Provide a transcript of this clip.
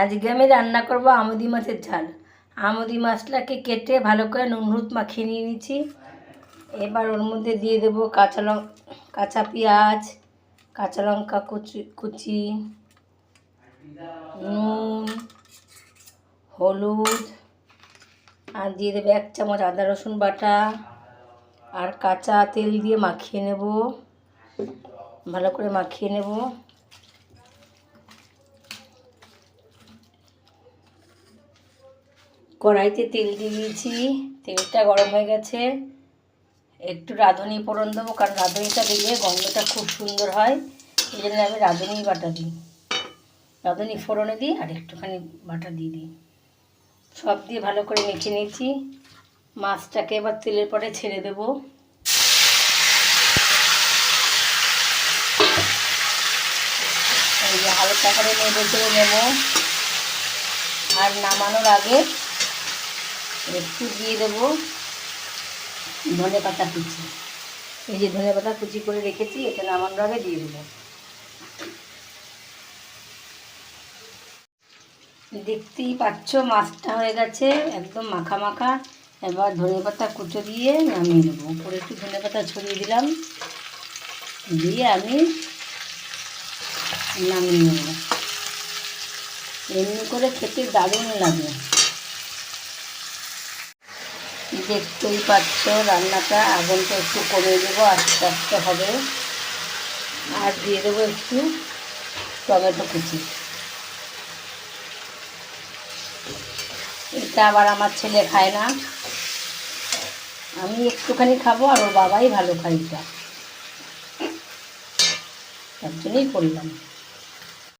আজকে আমি রান্না করব আমুদি মাছের ঝাল। আমুদি মাছটাকে কেটে ভালো করে নুন হলুদ মাখিয়ে নিয়ে নিয়েছি। এবার ওর মধ্যে দিয়ে দেবো কাঁচা লঙ্কা কাঁচা পেঁয়াজ, কাঁচা লঙ্কা কুচি কুচি, নুন, হলুদ, আর দিয়ে দেবে এক চামচ আদা রসুন বাটা। আর কাঁচা তেল দিয়ে মাখিয়ে নেব। ভালো করে মাখিয়ে নেব। কড়াইতে তেল দিয়ে দিয়েছি। তেলটা গরম হয়ে গেছে। একটু রাঁধুনি ফোড়ন দেবো, কারণ রাঁধুনিটা দিলে গন্ধটা খুব সুন্দর হয়। এই জন্য আমি রাঁধুনি বাটা দিই। রাঁধুনি ফোড়নে দিই আর একটুখানি বাটা দিয়ে দিই। সব দিয়ে ভালো করে মেখে নিয়েছি। মাছটাকে এবার তেলের পরে ছেড়ে দেব। হালকা করে নেড়ে চেড়ে নেব। আর নামানোর আগে একটু দিয়ে দেব ধনে পাতা কুচি। এই যে ধনে পাতা কুচি করে রেখেছি, এটা নামানোর আগে দিয়ে দেবো। দেখতেই পাচ্ছ, মাছটা হয়ে গেছে একদম মাখা মাখা। এবার ধনে পাতা কুচো দিয়ে নামিয়ে দেবো। উপরে একটু ধনে পাতা ছড়িয়ে দিলাম। দিয়ে আমি নামিয়ে নেব। এমনি করে খেতে দারুণ লাগে। দেখতেই পাচ্ছ, রান্নাটা আগুনটা একটু কমিয়ে দেবো, আস্তে আস্তে হবে। আর দিয়ে দেবো একটু টমেটো কুচি। এটা আবার আমার ছেলে খায় না। আমি একটুখানি খাব আর ওর বাবাই ভালো খায় এটা তার জন্যই করলাম।